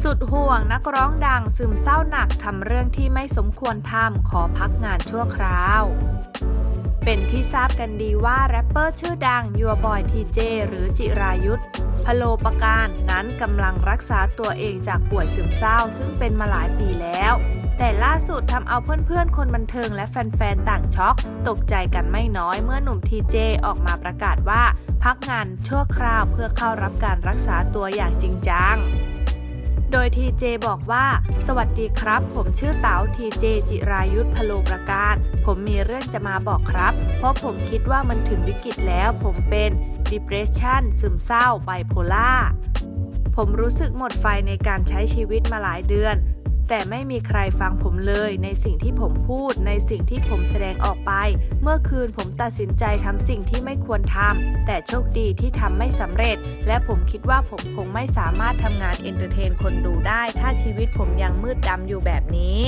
สุดห่วงนักร้องดังซึมเศร้าหนักทำเรื่องที่ไม่สมควรทำขอพักงานชั่วคราว เป็นที่ทราบกันดีว่าแรปเปอร์ชื่อดังยัวบอยทีเจหรือจิรายุทธพโลปการนั้นกำลังรักษาตัวเองจากป่วยซึมเศร้าซึ่งเป็นมาหลายปีแล้ว แต่ล่าสุดทำเอาเพื่อนๆ คนบันเทิงและแฟนๆ ต่างช็อก ตกใจกันไม่น้อยเมื่อหนุ่มทีเจออกมาประกาศว่า พักงานชั่วคราวเพื่อเข้ารับการรักษาตัวอย่างจริงจัง โดยทีเจบอกว่า สวัสดีครับ ผมชื่อเต๋าทีเจจิรายุทธพโลประการ ผมมีเรื่องจะมาบอกครับ เพราะผมคิดว่ามันถึงวิกฤตแล้ว ผมเป็น depression ซึมเศร้าไบโพล่าผมรู้สึกหมดไฟในการใช้ชีวิตมาหลายเดือน แต่ไม่มีใครฟังผมเลย ในสิ่งที่ผมพูด ในสิ่งที่ผมแสดงออกไป เมื่อคืนผมตัดสินใจทำสิ่งที่ไม่ควรทำแต่โชคดีที่ทำไม่สำเร็จ และผมคิดว่าผมคงไม่สามารถทำงานเอนเตอร์เทนคนดูได้ ถ้าชีวิตผมยังมืดดำอยู่แบบนี้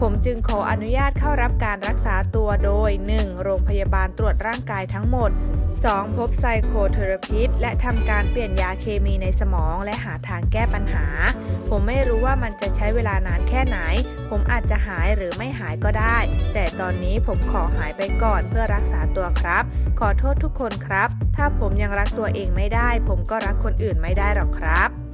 ผมจึงขออนุญาตเข้ารับการรักษาตัวโดย 1. โรงพยาบาลตรวจร่างกายทั้งหมด 2. พบไซโคเทอราพิสและทำการเปลี่ยนยาเคมีในสมองและหาทางแก้ปัญหา ผมไม่รู้ว่ามันจะใช้เวลานานแค่ไหน ผมอาจจะหายหรือไม่หายก็ได้ แต่ตอนนี้ผมขอหายไปก่อนเพื่อรักษาตัวครับ ขอโทษทุกคนครับ ถ้าผมยังรักตัวเองไม่ได้ ผมก็รักคนอื่นไม่ได้หรอกครับ